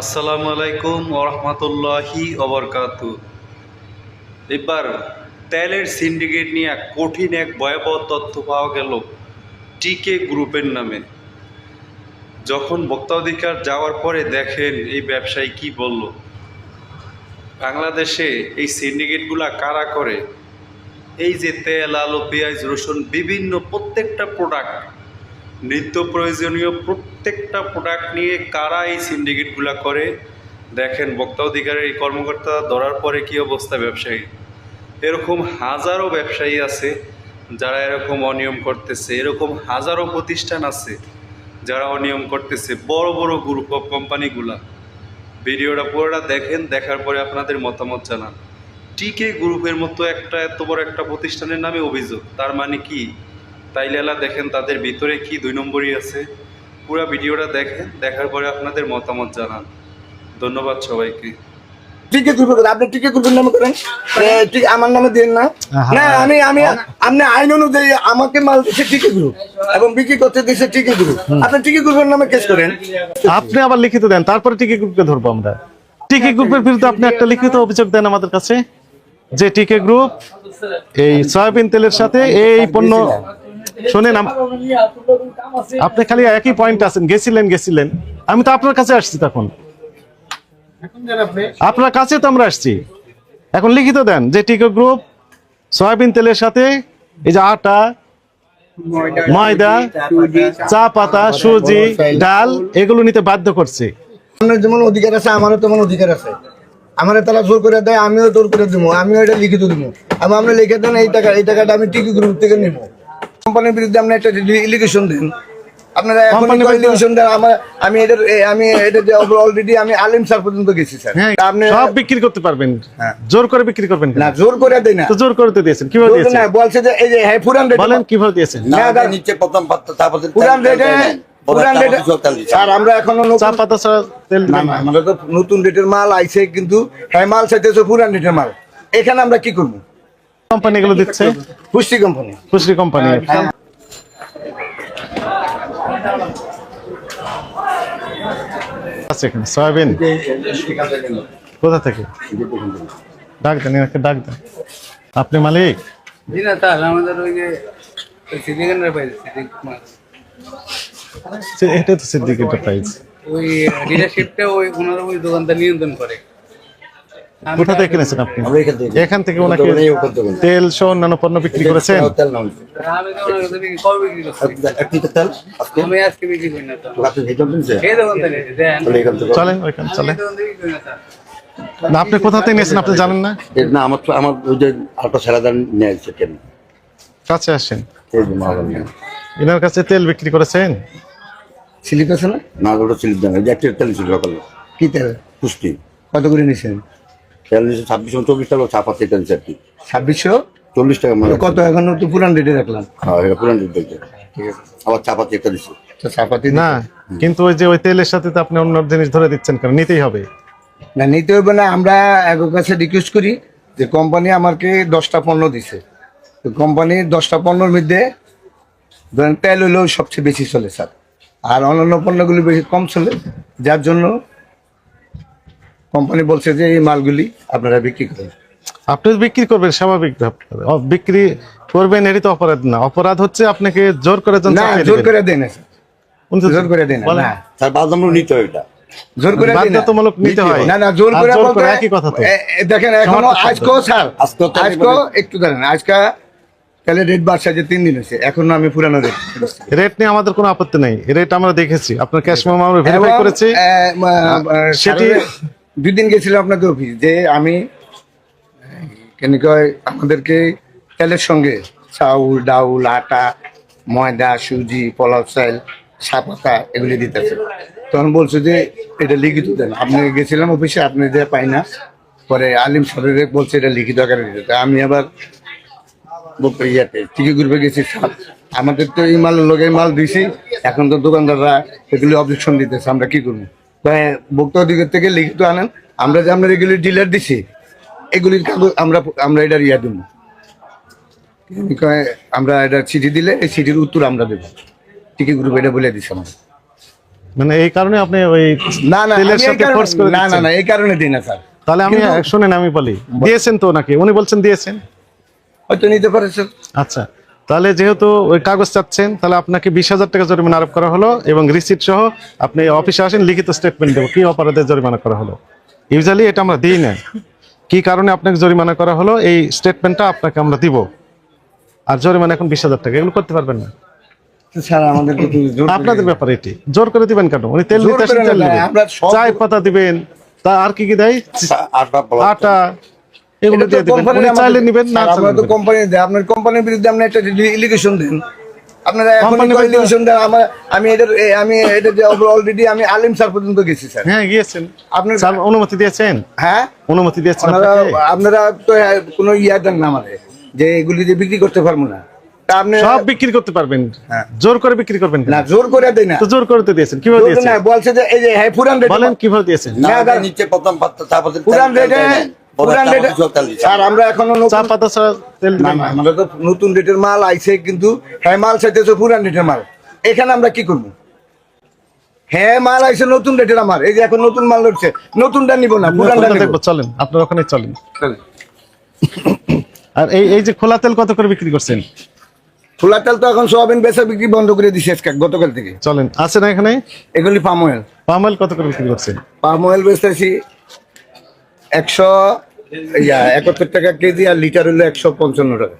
আসসালামু আলাইকুম ওরহমতুল্লাহি অবরকাত এবার তেলের সিন্ডিকেট নিয়ে কঠিন এক ভয়াবহ তথ্য পাওয়া গেল টিকে গ্রুপের নামে। যখন ভোক্তাধিকার যাওয়ার পরে দেখেন এই ব্যবসায়ী কি বলল, বাংলাদেশে এই সিন্ডিকেটগুলা কারা করে? এই যে তেল, আলু, পেঁয়াজ, রসুন, বিভিন্ন প্রত্যেকটা প্রোডাক্ট নিত্য প্রয়োজনীয় প্রত্যেকটা প্রোডাক্ট নিয়ে কারা এই সিন্ডিকেটগুলো করে? দেখেন, বক্তা অধিকারের এই কর্মকর্তা ধরার পরে কী অবস্থা ব্যবসায়ী? এরকম হাজারো ব্যবসায়ী আছে যারা এরকম অনিয়ম করতেছে, এরকম হাজারো প্রতিষ্ঠান আছে যারা অনিয়ম করতেছে, বড় বড় গ্রুপ অফ কোম্পানিগুলা ভিডিওটা পুরোটা দেখেন, দেখার পরে আপনাদের মতামত জানান। টিকে গ্রুপের মতো একটা, এত বড় একটা প্রতিষ্ঠানের নামে অভিযোগ, তার মানে কি? তাইলে এলা দেখেন, তাদের ভিতরে কি দুই নম্বরই আছে? পুরো ভিডিওটা দেখেন দেখার পরে আপনাদের মতামত জানান। ধন্যবাদ সবাইকে। টিকে গ্রুপে আপনি টিকে গ্রুপের নামে করেন ঠিক আমার নামে দিন না। না আমি আমি আপনি আইন অনুযায়ী আমাকে মাল দিচ্ছে টিকে গ্রুপ এবং বিক্রি করতে দিচ্ছে টিকে গ্রুপ আপনি টিকে গ্রুপের নামে কেস করেন। আপনি আবার লিখিত দেন তারপরে টিকে গ্রুপকে ধরবো আমরা। টিকে গ্রুপের বিরুদ্ধে আপনি একটা লিখিত অভিযোগ দেন আমাদের কাছে যে টিকে গ্রুপ এই সয়াবিন তেলের সাথে এই পণ্য শোনেন আপনি খালি একই পয়েন্ট আছেন, গেছিলেন গেছিলেন। আমি তো আপনার কাছে আসছি তখন। আপনার কাছে তো আমরা আসছি। এখন লিখিত দেন, যে টিকে গ্রুপ সয়াবিন তেলের সাথে এই যে আটা, ময়দা, চা পাতা, সুজি, ডাল, এগুলো নিতে বাধ্য করছে। যেমন অধিকার আছে, আমারও তেমন অধিকার আছে। আমার তারা জোর করে দেয়, আমিও জোর করে দিব আমিও এটা লিখিত দিব আমি আপনি লিখে দেন, এই টাকা এই টাকাটা আমি টিকি গ্রুপ থেকে নিব কোম্পানির বিরুদ্ধে আপনি একটা লিগেশন দেন। আপনারা এখন কোম্পানির বিরুদ্ধে- লিগেশন দেন? আমার আমি এটার আমি এটা অলরেডি আমি আলিম স্যার পর্যন্ত গেছি স্যার। হ্যাঁ আপনি সব বিক্রি করতে পারবেন। হ্যাঁ। জোর করে বিক্রি করবেন না জোর করে দেয় না। তো জোর করে দিয়েছেন কীভাবে দিয়েছেন? না বলছে যে এই যে হ্যাঁ পুরান রেট বলেন কীভাবে দিয়েছেন? না, না নিচে প্রথম পাত্র তারপর পুরান রেটে পুরান রেটে স্যার আমরা এখনও নতুন রেটের মাল আইছে কিন্তু হ্যাঁ মাল চাইতেছে পুরান রেটের মাল। এখানে আমরা কি করব? কোম্পানি এগুলো দিচ্ছে? পুষ্টি কোম্পানি খুশরি কোম্পানি হ্যাঁ। আছে এখানে সয়াবিন। কোথা থেকে? ডাক দেন এনাকে ডাক দেন। আপনি মালিক? জি না আমাদের ওই যে সিদ্দিকানের পাইছে সিদ্দিক এটা তো সিদ্দিক প্রাইস ওই ডিলারশিপটা ওই ওনারা ওই দোকানটা নিয়ন্ত্রণ করে। কোথা থেকে কিনেছেন আপনি? এখান থেকে। ওনাকে। তেল সহ অন্যান্য পণ্য বিক্রি করেছেন? দেন চলেন ওইখানে চলেন না আপনি কোথা থেকে নিয়েছেন আপনি জানেন না? না আমার তো আমার ওই যে আলটা স্যালাদান নিয়ে আসছে কেন কাছে আসেন। এনার কাছে তেল বিক্রি করেছেন? স্লিপ আছে না? না ওটা ছিল না যে একটা তেল ছিল সকালে। কি তেল? পুষ্টি। কত করে নিছেন ছাব্বিশ চব্বিশ টাকা চা পাতি আর কি। ছাব্বিশশো? চল্লিশ টাকা মানে। কত এখন তো পুরান রেটে রাখলাম। হ্যাঁ এটা পুরান দুধ দেখছে আবার চা পাতি একটা দিচ্ছে তো চাপাতি না কিন্তু ওই যে ওই তেলের সাথে তো আপনি অন্য জিনিস ধরে দিচ্ছেন কারণ নিতেই হবে। না নিতে হবে না আমরা একের কাছে রিকোয়েস্ট করি যে কোম্পানি আমাকে দশটা পণ্য দিছে। তো কোম্পানির দশটা পণ্যর মধ্যে ধরেন তেল হইলেও সবচেয়ে বেশি চলে স্যার। আর অন্যান্য পণ্যগুলি বেশি কম চলে যার জন্য কোম্পানি বলছে যে এই মালগুলি আপনারা বিক্রি করেন। আপনি বিক্রি করবেন স্বাভাবিক বিক্রি করবেন এটি তো অপরাধ না। অপরাধ হচ্ছে আপনাকে জোর করে না জোর করে দেয় না স্যার। উনি তো- জোর করে দেয় না বলেন। না। তার বাদ আমরা নিতে হয় এটা। জোর করে না। বাধ্যতামূলক নিতে হয়। না না জোর করে বলতে একই কথা তো। এ- এ- দেখেন এখনও স্যার একটু দাঁড়ান আজকে তাহলে রেট বাড়ছে যে তিন দিন হয়েছে এখনও আমি পুরানো রেট রেট নিয়ে আমাদের কোনো আপত্তি নেই। রেট আমরা দেখেছি। আপনার ক্যাশ মেমো আমরা ভেরিফাই করেছি। সেটি সেটি- দুই দিন আপনাদের অফিস যে আমি, কেন কয় আমাদেরকে তেলের সঙ্গে চাউল, ডাউল, আটা, ময়দা, সুজি, পোলাও চাল সাপাতা এগুলি দিতেছে। তখন বলছে যে, এটা লিখিত দেন। আপনি গেছিলাম অফিসে আপনি যে পাই না, পরে আলিম সরের বলছে এটা লিখিত আকারে দিতে। আমি আবার ইয়াতে টিকি গ্রুপে গেছি স্যার আমাদের তো এই মাল লোকের মাল দিছি, এখন তো দোকানদাররা এগুলি অবজেকশন দিতেছে, আমরা কি করব? ভোক্তা অধিকার থেকে লিখিত আনেন। আমরা যে আমরা এগুলি ডিলার দিছি এগুলির কাগজ আমরা আমরা এটার ইয়া দেবো। আমরা এটা চিঠি দিলে এই চিঠির উত্তর আমরা দেবো। টিকি গ্রুপ এটা বলে দিছি আমরা মানে এই কারণে আপনি ওই না না আমি এই কারণে- না না না এই কারণে দিই না স্যার। তাহলে আমি শুনেন আমি বলি। দিয়েছেন তো নাকি? উনি বলছেন দিয়েছেন। হয়তো নিতে পারে স্যার। আচ্ছা। তাহলে যেহেতু ওই কাগজ চাচ্ছেন তাহলে আপনাকে বিশ হাজার টাকা জরিমানা আরোপ করা হলো এবং রিসিট সহ আপনি অফিসে আসেন লিখিত স্টেটমেন্ট দেবো কি অপরাধের জরিমানা করা হলো। ইউজুয়ালি এটা আমরা দিই না। কি কারণে আপনাকে জরিমানা করা হলো এই স্টেটমেন্টটা আপনাকে আমরা দিব। আর জরিমানা এখন বিশ হাজার টাকা এগুলো করতে পারবেন না। আপনাদের ব্যাপারে এটি। জোর করে দিবেন কেন? উনি তেল দিতে চায় পাতা দিবেন তা আর কি কি দেয়? আটা এগুলো দিয়ে দিবেন। কোম্পানির উনি চাইলে নিবেন না আপনারা তো কোম্পানি দেয় আপনার কোম্পানির বিরুদ্ধে আপনি একটা ইলিগেশন দেন। আপনারা এখন ইলিগেশন দেন? আমার আমি এটার আমি এটা যে অলরেডি আমি আলিম স্যার পর্যন্ত গেছি স্যার। হ্যাঁ গিয়েছেন। আপনার স্যার অনুমতি দিয়েছেন? হ্যাঁ? অনুমতি দিয়েছেন আপনারা আপনারা তো কোনো ইয়া দেন না আমাদের যে এগুলি যে বিক্রি করতে পারব না। তা আপনি সব বিক্রি করতে পারবেন। হ্যাঁ। জোর করে বিক্রি করবেন না জোর করে দেয় না। তো জোর করে দিয়েছেন। কীভাবে দিয়েছেন? বলছে যে এই যে হ্যাঁ পুরান রেট বলেন কীভাবে দিয়েছেন? না। নিচে প্রথম তারপর পুরান রেটে আমরা এখনও নতুন- চা পাতা ছাড়া তেল না দিবেন না না। আমরা তো নতুন রেটের মাল আইছে কিন্তু হ্যাঁ মাল চাইতেছে পুরান রেটের মাল। এখানে আমরা কি করব? হ্যাঁ মাল আইছে নতুন রেটের আমার। এই যে এখন নতুন মাল উঠছে নতুনটা নিব না পুরানটা দেখব চলেন আপনার ওখানে চলেন। আর এই এই যে খোলা তেল কত করে বিক্রি করছেন? খোলা তেল তো এখন সোয়াবিন বেচা বিক্রি বন্ধ করে দিছে আজকে গতকাল থেকে। চলেন আছে না এখানে? এগুলি পাম অয়েল। পাম অয়েল কত করে বিক্রি করছেন? পাম অয়েল বেচতেছি একশো ইয়া একাত্তর টাকা কেজি আর লিটার হলো একশো পঞ্চান্ন টাকা।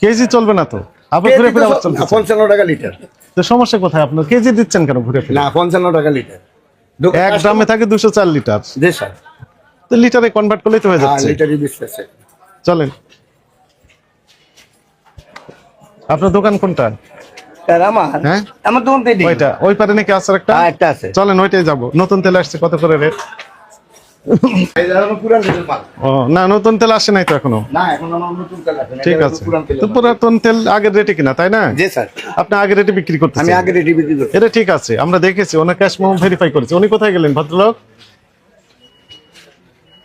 কেজি চলবে না তো? আবার ঘুরে ফিরে আবার সব- পঞ্চান্ন টাকা লিটার। তো সমস্যা কোথায় আপনার? কেজি দিচ্ছেন কেন ঘুরে ফিরে? না পঞ্চান্ন টাকা লিটার। এক গ্রামে থাকে দুশো চার লিটার। জি স্যার। তো লিটারে কনভার্ট করলেই তো হয়ে হ্যাঁ যাচ্ছে। লিটারই চলেন। আপনার দোকান কোনটা? আমার? হ্যাঁ? আমার দোকান ওইটা ওই পারে নাকি আছে একটা হ্যাঁ একটা আছে। চলেন ওইটাই যাব। নতুন তেল আসছে কত করে রেট? না নতুন তেল আসে নাই তো এখনও? ঠিক আছে। তো পুরাতন তেল আগের রেটে কিনা তাই না? আপনি আগের রেটে বিক্রি আমি রেডি বিক্রি করি এটা ঠিক আছে আমরা দেখেছি ওনার ক্যাশ মোম ভেরিফাই করেছে। উনি কোথায় গেলেন ভদ্রলোক?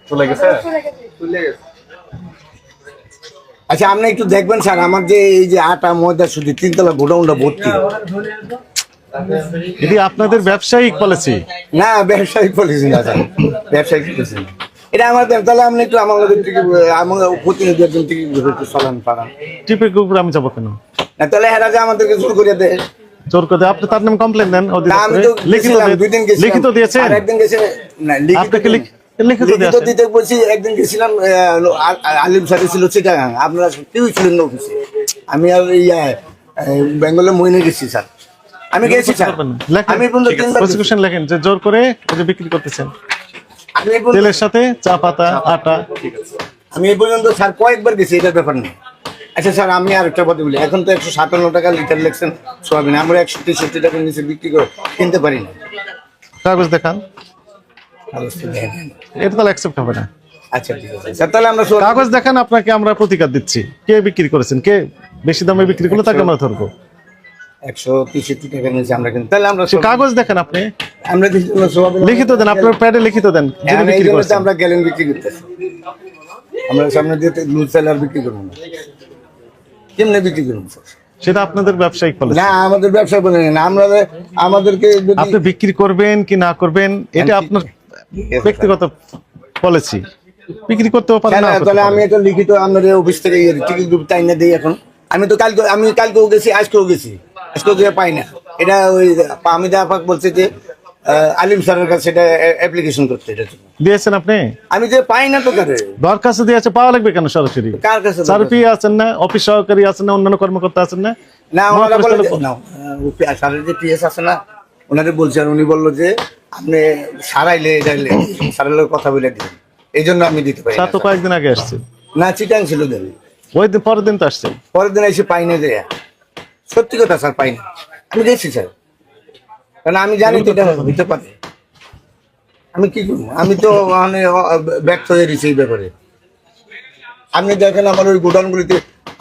চলে গেছে। আচ্ছা আপনি একটু দেখবেন স্যার আমার যে এই যে আটা ময়দা সুজি তিনতলা গোডাউনটা ভর্তি। আপনাদের ব্যবসায়িক পলিসি না ব্যবসায়িক পলিসি না স্যার। ব্যবসায়িক পলিসি না। এটা আমার দেন তাহলে আপনি একটু থেকে আমার প্রতিনিধি একজন থেকে একটু চলান পালান টিপের উপরে আমি যাব কেন? না তাহলে হেরা যে আমাদেরকে জোর করে দেয়। জোর করে আপনি তার নামে কমপ্লেন দেন আমি অধিদপ্তরে। তো লিখিত একদিন গেছে না লিখিত আপনাকে। দিতে বলছি একদিন গেছিলাম আলিম স্যার ছিল চিটাগাং আপনারা কেউই ছিলেন অফিসে আমি আর ইয়া বেঙ্গলে মইনে গেছি স্যার। আমি গেছি স্যার। না। আমি পর্যন্ত তিনবার প্রসিকিউশন লেখেন যে জোর করে যে বিক্রি করতেছেন। তেলের সাথে চা পাতা আটা। আমি এই পর্যন্ত স্যার কয়েকবার গেছি এটার ব্যাপার নেই। আচ্ছা স্যার আমি আর একটা কথা বলি। এখন তো একশো সাতান্ন টাকা লিটার লেখছেন সোয়াবিন। আমরা একশো তেষট্টি টাকার নিচে বিক্রি করে কিনতে পারি না। কাগজ দেখান। এটা তাহলে অ্যাকসেপ্ট হবে না। আচ্ছা ঠিক আছে। স্যার তাহলে আমরা কাগজ দেখান আপনাকে আমরা প্রতিকার দিচ্ছি। কে বিক্রি করেছেন? কে বেশি দামে বিক্রি করলে তাকে আমরা ধরবো। একশো তেষট্টি আমরা কিনতে তাহলে আমরা কাগজ দেখেন আপনি। আমরা লিখিত দেন আপনার প্যাডে লিখিত দেন হ্যাঁ, আমরা গ্যালেন বিক্রি করতেছি। আমরা সামনে দিয়ে লুজ সেলার বিক্রি করব না। কেমনে বিক্রি করব সেটা আপনাদের ব্যবসায়িক পলিসি না আমাদের না আমরা আমাদেরকে আপনি বিক্রি করবেন কি না করবেন এটা আপনার ব্যক্তিগত পলিসি বিক্রি করতেও পারেন না তাহলে আমি এটা লিখিত আপনাদের অফিস থেকে টিকিট গ্রুপ তাই না দিই এখন আমি তো কালকে আমি কালকেও গেছি আজকেও গেছি। আজকেও গিয়ে পাই না। এটা ওই বলছে যে আলিম স্যারের কাছে এটা অ্যাপ্লিকেশন করতে এটা দিয়েছেন আপনি? আমি যে পাই না তো কারে? দরখাস্ত দিয়েছে পাওয়া লাগবে কেন সরাসরি? কার কাছে সার্পি আছেন না অফিস সহকারী আছেন না অন্যান্য কর্মকর্তা আছেন না? না ওনারা বলে যে- না আহ, স্যারের যে পিএস আছে না ওনারে বলছে আর উনি বলল যে আপনি সারাইলে কথা বলে দিন। এই জন্য আমি দিতে পারি না, তো কয়েকদিন আগে আসছে। না চিটাং ছিল দেন। ওই দিন পরের দিন তো আসছে। পরের দিন এসে পাই না যে সত্যি কথা স্যার পাই না আমি দেখছি স্যার। কারণ আমি জানি তো এটা হতে পারে। আমি কি করব? আমি তো মানে ব্যর্থ হয়ে গেছি এই ব্যাপারে। আপনি দেখেন আমার ওই গোডাউনগুলিতে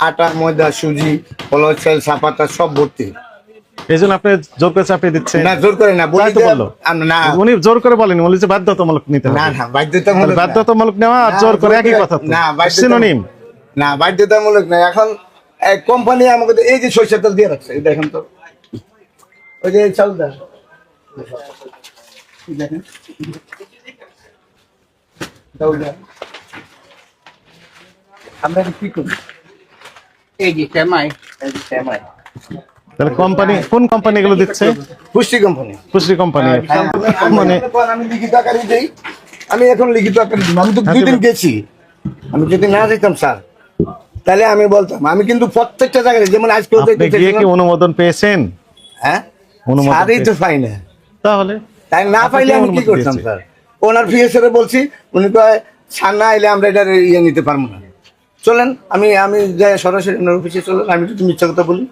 আটা ময়দা সুজি কলর চাল সাপাতা সব ভর্তি। এই জন্য আপনি জোর করে চাপিয়ে দিচ্ছেন। না জোর করে না বলি তাই তো বলল। না। উনি জোর করে বলেন বলি যে বাধ্যতামূলক নিতে না না বাধ্যতামূলক বাধ্যতামূলক নেওয়া আর জোর করে একই কথা না সিনোনিম না বাধ্যতামূলক না। এখন কোম্পানি আমাকে তো এই যে সরিষার তেল দিয়ে রাখছে দেখেন তো। ওই যে চালটা। দেখেন। ডাউল দেন। আমরা এটা কি করি? এই যে শ্যামাই এই যে সেমাই। তাহলে কোম্পানি কোন কোম্পানি দিচ্ছে? পুষ্টি কোম্পানি পুষ্টি কোম্পানি মানে আমি লিখিত আকারে দেই। আমি এখন লিখিত আকারে আমি তো দুই দিন গেছি। আমি যদি না যেতাম স্যার তাহলে আমি বলতাম আমি কিন্তু প্রত্যেকটা জায়গায় যেমন আজকে অনুমোদন পেয়েছেন? হ্যাঁ? অনুমোদন তো পাই না তাহলে? তাই না পাইলে আমি কি করতাম? স্যার? ওনার ফিএসএর বলছি উনি কয় সার না আইলে আমরা এটার ইয়ে নিতে পারব না। চলেন আমি আমি যাই সরাসরি ওনার অফিসে চলেন আমি যদি মিথ্যা কথা বলি।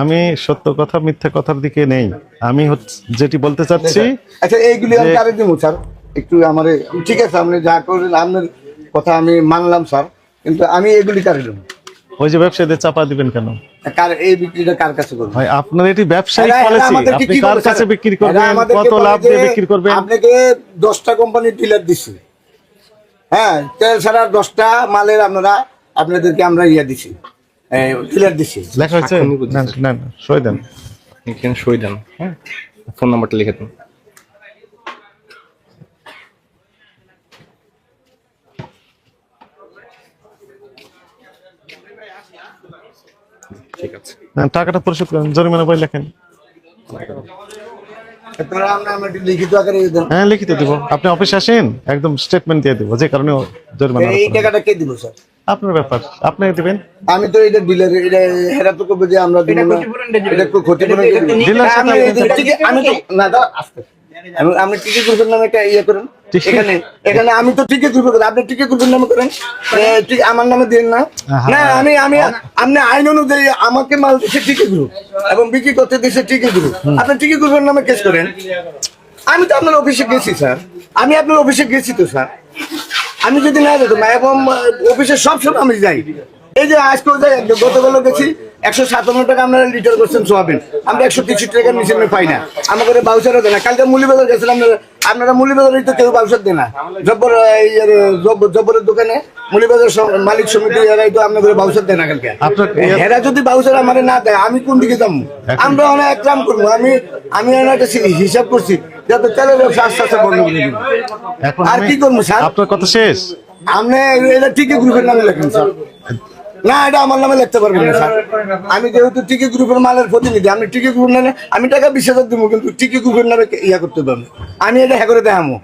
আমি সত্য কথা মিথ্যা কথার দিকে নেই। আমি হচ্ছে যেটি বলতে চাচ্ছি আচ্ছা এইগুলি আমি কারে দিব স্যার? একটু আমার ঠিক আছে আপনি যা করলেন আপনার কথা আমি মানলাম স্যার। কিন্তু আমি এগুলি কারে দেবো ওই যে ব্যবসায়ীদের চাপা দিবেন কেন? কার এই বিক্রিটা কার কাছে করব ভাই আপনার এটি ব্যবসায়িক এরা- এরা পলিসি আপনি কার কাছে বিক্রি করবেন? কত লাভ দিয়ে বিক্রি করবেন? আপনাকে দশটা কোম্পানির ডিলার দিছি। হ্যাঁ তেল ছাড়া দশটা মালের আপনারা আপনাদেরকে আমরা ইয়া দিছি। ডিলার দিছি। লেখা হয়েছে? না না না, সই দেন। এখানে সই দেন হ্যাঁ। ফোন নাম্বারটা লিখে দেন। ঠিক আছে। না, টাকাটা পরিশোধ করেন জরিমানা বই লেখেন। হ্যাঁ লিখিত দিব। আপনি অফিসে আসেন একদম স্টেটমেন্ট দিয়ে দিব যে কারণে ও জরিমানা এই টাকাটা কে দিব স্যার? আপনার ব্যাপার আপনি দিবেন। আমি তো এটা ডিলার এটা হেরা তো করবে যে আমরা দিব না এটা ক্ষতিপূরণ ডিলার আমি তো না আস্তে। আমি আপনি টিকে গ্রুপের নামে একটা ইয়ে করেন। এখানে এখানে আমি তো টিকে গ্রুপে করি আপনি টিকে গ্রুপের নামে করেন। আমার নামে দিন না। না আমি আমি আপনি আইন অনুযায়ী আমাকে মাল দিচ্ছে টিকে গ্রুপ এবং বিক্রি করতে দিচ্ছে টিকে গ্রুপ আপনি টিকে গ্রুপের নামে কেস করেন। আমি তো আপনার অফিসে গেছি স্যার। আমি আপনার অফিসে গেছি তো স্যার। আমি যদি না যেতাম এবং অফিসে সবসময় আমি যাই। এই যে আজকে যাই গতকালও গেছি একশো সাতান্ন টাকা আপনারা লিটার করছেন সোয়াবিন। আমরা একশো তিরিশ টাকার নিচে আমি পাই না। আমাকে বাউচারও দেয় না। কালকে মুলি বাজার গেছিলাম আপনারা আপনারা মুলি বাজারে তো কেউ বাউচার দেয় না। জব্বর জব্বরের দোকানে মুলি বাজার মালিক সমিতি এরাই তো আপনাদের বাউচার দেয় না কালকে। এরা যদি বাউচার আমার না দেয় আমি কোন দিকে যাব? আমরা অনেক এক কাম করব। আমি আমি একটা হিসাব করছি যাতে তেলের ব্যবসা আস্তে আস্তে বন্ধ করে দিব। আর কি করব স্যার? আপনার কথা শেষ? আপনি এটা টিকি গ্রুপের নামে লেখেন স্যার। না, এটা আমার নামে লিখতে পারবেন না, স্যার। আমি যেহেতু টিকি গ্রুপের মালের প্রতিনিধি, আমি টিকি গ্রুপ নামে, আমি টাকা বিশ হাজার দেবো, কিন্তু টিকি গ্রুপের নামে ইয়া করতে পারব আমি এটা হ্যাঁ করে দেখামো।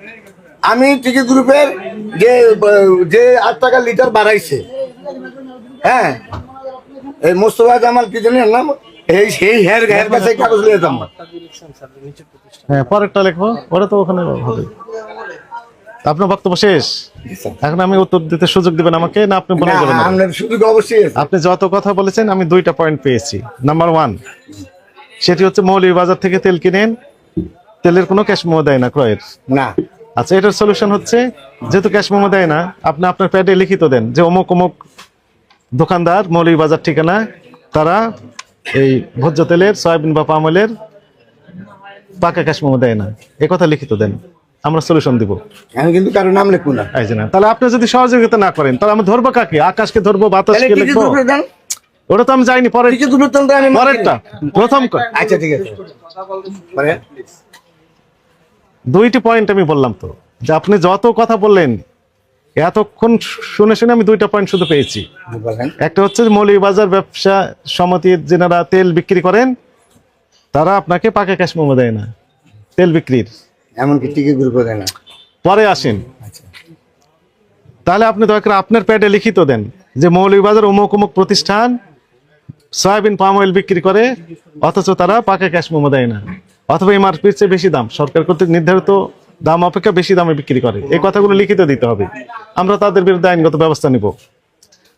আমি টিকি গ্রুপের যে যে আট টাকা লিটার বাড়াইছে হ্যাঁ এই মোস্তফা জামাল কি জানেন নাম? এই সেই হের হের কাছে কাগজ লিয়ে যাব হ্যাঁ পরেরটা লেখো ওরা তো ওখানে হবে। আপনার বক্তব্য শেষ? এখন আমি উত্তর দিতে সুযোগ দিবেন আমাকে না আপনি বলে না যাবেন সুযোগ অবশ্যই আপনি যত কথা বলেছেন আমি দুইটা পয়েন্ট পেয়েছি। নাম্বার ওয়ান সেটি হচ্ছে মৌলভীবাজার থেকে তেল কিনেন। তেলের কোনো ক্যাশ মেমো দেয় না ক্রয়ের। না। আচ্ছা এটার সলিউশন হচ্ছে যেহেতু ক্যাশ মেমো দেয় না আপনি আপনার প্যাডে লিখিত দেন যে অমুক অমুক দোকানদার মৌলভীবাজার ঠিকানা তারা এই ভোজ্য তেলের সয়াবিন বা পামলের পাকা ক্যাশ মেমো দেয় না। এ কথা লিখিত দেন। আমরা সলিউশন দিব। আমি কিন্তু কারও নাম লিখব না। এই যে না তাহলে আপনি যদি সহযোগিতা না করেন তাহলে আমি ধরবো কাকে? আকাশকে ধরবো বাতাসকে লিখব? ওটা তো আমি যাইনি পরে পরেরটা। প্রথম আচ্ছা ঠিক আছে। পরে দুইটি পয়েন্ট আমি বললাম তো। যে আপনি যত কথা বললেন এতক্ষণ শুনে শুনে আমি দুইটা পয়েন্ট শুধু পেয়েছি। একটা হচ্ছে মৌলভীবাজার ব্যবসা সমিতির যেনারা তেল বিক্রি করেন তারা আপনাকে পাকা ক্যাশ মোমো দেয় না। তেল বিক্রির। এমনকি টিকি গ্রুপে দেয় না। পরে আসেন। আচ্ছা। তাহলে আপনি দয়া করে আপনার প্যাডে লিখিত দেন যে মৌলভীবাজার অমুক অমুক প্রতিষ্ঠান সয়াবিন পাম অয়েল বিক্রি করে অথচ তারা পাকা ক্যাশ মোমো দেয় না। অথবা এমআরপির চেয়ে বেশি দাম। সরকার কর্তৃক নির্ধারিত দাম অপেক্ষা বেশি দামে বিক্রি করে। এই কথাগুলো লিখিত দিতে হবে। আমরা তাদের বিরুদ্ধে আইনগত ব্যবস্থা নিব।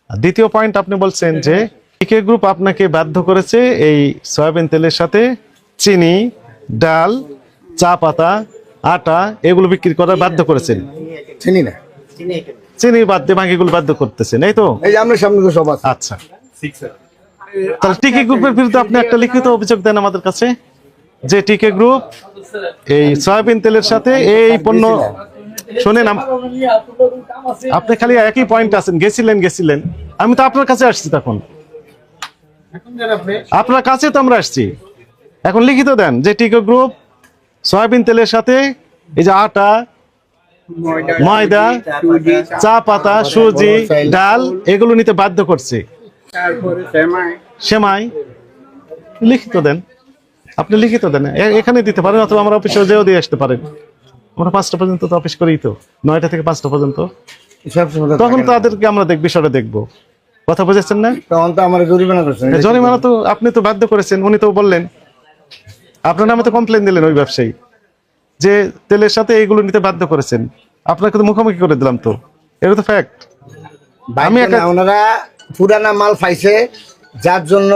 দ্বিতীয় পয়েন্ট আপনি বলছেন যে পিকে গ্রুপ আপনাকে বাধ্য করেছে এই সয়াবিন তেলের সাথে চিনি ডাল চা পাতা আটা এগুলো বিক্রি করার বাধ্য করেছেন? চিনি না চিনি বাদ দিয়ে বাকিগুলো বাধ্য করতেছেন এই তো? এই যে আমরা সামনে তো সব আছে। আচ্ছা। তাহলে টিকে গ্রুপের বিরুদ্ধে আপনি একটা লিখিত অভিযোগ দেন আমাদের কাছে। যে টিকে গ্রুপ এই সয়াবিন তেলের সাথে এই পণ্য শোনেন আপনি খালি একই পয়েন্ট আছেন গেছিলেন গেছিলেন। আমি তো আপনার কাছে আসছি তখন। আপনার কাছে তো আমরা আসছি। এখন লিখিত দেন যে টিকে গ্রুপ সয়াবিন তেলের সাথে এই যে আটা ময়দা চা পাতা সুজি ডাল এগুলো নিতে বাধ্য করছে। সেমাই। লিখিত দেন। আপনি লিখিত দেন। এখানে দিতে পারেন অথবা আমরা অফিসে যেও দিয়ে আসতে পারেন। আমরা পাঁচটা পর্যন্ত তো অফিস করি তো। নয়টা থেকে পাঁচটা পর্যন্ত। তখন তাদেরকে আমরা দেখ বিষয়টা দেখব। কথা বুঝেছেন না? তখন তো আমার জরিমানা করছেন। জরিমানা তো আপনি তো বাধ্য করেছেন। উনি তো বললেন আপনার নামে তো কমপ্লেন দিলেন ওই ব্যবসায়ী যে তেলের সাথে এইগুলো নিতে বাধ্য করেছেন। আপনাকে তো মুখোমুখি করে দিলাম তো। এটা তো ফ্যাক্ট আমি ওনারা পুরানা মাল পাইছে যার জন্য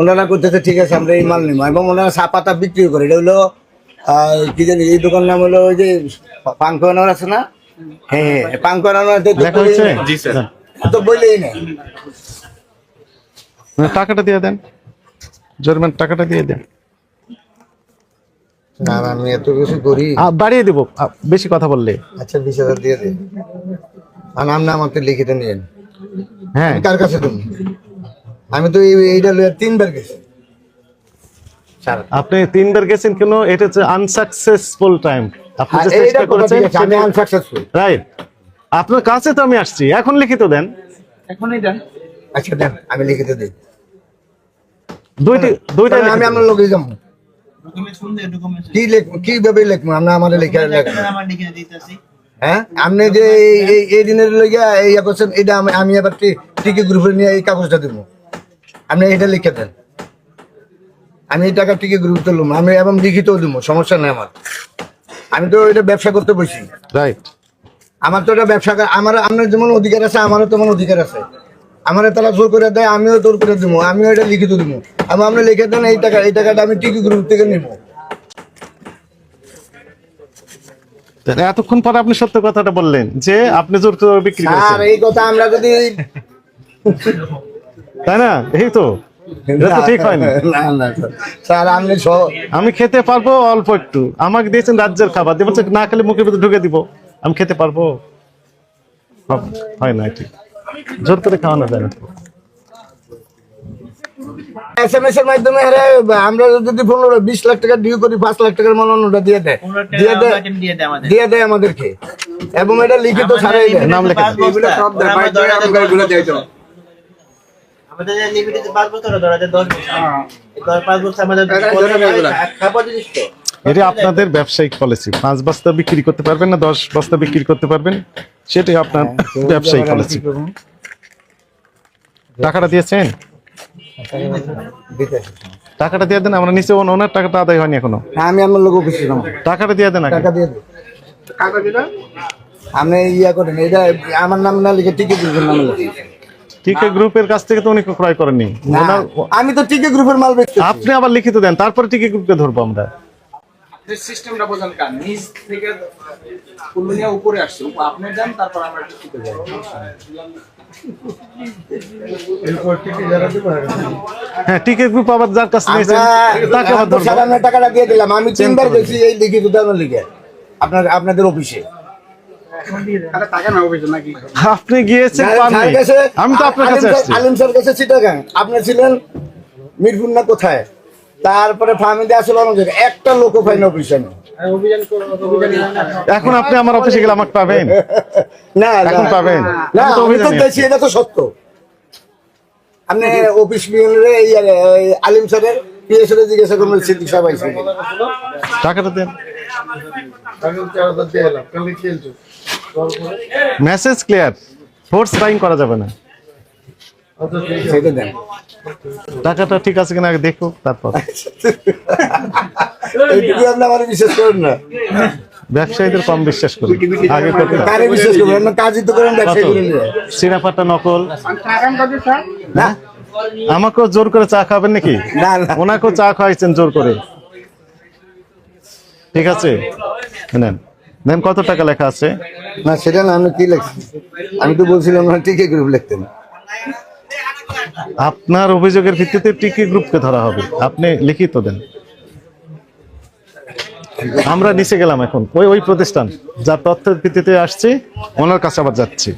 ওনারা করতেছে ঠিক আছে আমরা এই মাল নিব এবং ওনারা চা পাতা বিক্রি করে। এটা হলো কি জানি এই দোকান নাম হলো ওই যে পাঙ্কনার আছে না? হ্যাঁ হ্যাঁ পাঙ্কনার জি স্যার। তো না মানে টাকাটা দিয়ে দেন। জরিমানা টাকাটা দিয়ে দেন। না আমি এত কিছু করি। বাড়িয়ে দিব। বেশি কথা বললে। আচ্ছা বিশ হাজার দিয়ে দিন আর নাম না আমাকে লিখিত হ্যাঁ। কার কাছে আমি তো এইটা তিনবার গেছি। আপনি তিনবার গেছেন কেন? এটা হচ্ছে আনসাকসেসফুল টাইম আপনি যে চেষ্টা করেছেন আমি আনসাকসেসফুল রাইট আপনার কাছে তো আমি আসছি। এখন লিখিত দেন। এখনই দেন। আচ্ছা দেন আমি লিখিত দিই। দুইটি দুইটা আমি আপনার লোকে যাব। কি কীভাবে লিখব? আমরা আমার লেখা হ্যাঁ? আপনি যে এই- এই এই দিনের লইয়া ইয়া করছেন এটা আমি আমি আবার টিকি গ্রুপে নিয়ে এই কাগজটা দিব। আপনি এটা লিখে দেন। আমি এই টাকা টিকি গ্রুপ তুলুম আমি এবং লিখিতও দিব সমস্যা নেই আমার। আমি তো এটা ব্যবসা করতে বসি। রাইট আমার তো এটা ব্যবসা আমার আপনার যেমন অধিকার আছে আমারও তেমন অধিকার আছে। আমার তারা জোর করে দেয় আমিও জোর করে দিব আমিও এটা লিখিত দিব আমি আপনি লিখে দেন এই টাকা এই টাকাটা আমি টিকি গ্রুপ থেকে নিব এতক্ষণ পরে আপনি সত্য কথাটা বললেন যে আপনি জোর করে বিক্রি আর এই কথা আমরা যদি তাই না? এই তো। ঠিক হয়নি। স্যার। আপনি আমি খেতে পারব অল্প একটু। আমাকে দিয়েছেন রাজ্যের খাবার। দিয়ে না খেলে মুখের ভিতরে ঢুকে দিব। আমি খেতে পারব? হয় না ঠিক। জোর করে খাওয়ানো যায় না। এসএমএস এর মাধ্যমে আমরা যদি পনেরো বিশ লাখ টাকা ডিউ করি পাঁচ লাখ টাকার মাল অন্যটা দিয়ে দেয়। দিয়ে দেয় দিয়ে দেয় আমাদেরকে। এবং এটা লিখিত ছাড়াই নাম লেখা দেন। আমাদের যে পাঁচ বছর ধরা যায় দশ বছর পাঁচ বছর আমাদের খাবার জিনিস তো। এটা আপনাদের ব্যবসায়িক পলিসি পাঁচ বস্তা বিক্রি করতে পারবেন না দশ বস্তা বিক্রি করতে পারবেন। সেটাই আপনার ব্যবসায়িক পলিসি টাকাটা দিয়েছেন? টাকাটা দিয়ে দেন আমরা নিচে ওনার টাকাটা আদায় হয়নি এখনও। আমি আমার লোক অফিসে যাব। টাকাটা দিয়ে দেন আগে। টাকা দিয়ে দেবো আপনি ইয়া করেন এটা আমার নাম না লিখে টিকিট গ্রুপের নামে লিখে। টিকে গ্রুপের কাছ থেকে তো উনি ক্রয় করেননি। আমি তো টিকে গ্রুপের মাল বেচতে আপনি আবার লিখিত দেন তারপরে টিকে গ্রুপকে ধরবো আমরা। সিস্টেমটা বোঝান কার? নিচ থেকে কুলুনিয়া উপরে আসছে। আপনি যান তারপর আমরা টিকিটে যাই হ্যাঁ। টিকে গ্রুপ যার কাছে নিয়েছেন? তাকে আবার ধরবো টাকাটা দিয়ে দিলাম। আমি তিনবার গেছি এই লিখিত দেওয়ার লিখে আপনার আপনাদের অফিসে। আরে টাকা না অভিযোগ নাকি? আপনি গিয়েছেন আমি তো আপনার কাছে আলিম স্যার কাছে চিটাগাং। আপনি ছিলেন মিরপুর না কোথায়? তারপরে ফার্মিতে আসলে অনেক একটা লোকও পাই না অফিসে এখন আপনি আমার অফিসে গেলে আমাকে পাবেন? না এখন পাবেন? না আমি তো এটা তো সত্য। আপনি অফিস বিএনরে আলিম স্যারের জিজ্ঞাসা করবেন সিদ্দিক সাহেব আইসে টাকাটা দেন। মেসেজ ক্লিয়ার ফোর্স বাইং করা যাবে না। সেটা দেন। টাকাটা ঠিক আছে কিনা দেখো তারপর। এইটুকু আপনি আমার বিশ্বাস করেন না। ব্যবসায়ীদের কম বিশ্বাস করি আগে করতাম কারে বিশ্বাস করবেন? আপনি কাজই তো করেন ব্যবসায়ী করেন না। নকল। না? আমাকেও জোর করে চা খাবেন নাকি? না না। ওনাকেও চা খাওয়াইছেন জোর করে। ঠিক আছে? নেন। নেন কত টাকা লেখা আছে? না সেটা না আমি কি লিখছি? আমি তো বলছিলাম না টিকে গ্রুপ লিখতেন। আপনার অভিযোগের ভিত্তিতে টিকি গ্রুপকে ধরা হবে। আপনি লিখিত দেন। আমরা নিচে গেলাম এখন। ওই ওই প্রতিষ্ঠান। যার তথ্যের ভিত্তিতে আসছি, ওনার কাছে আবার যাচ্ছি।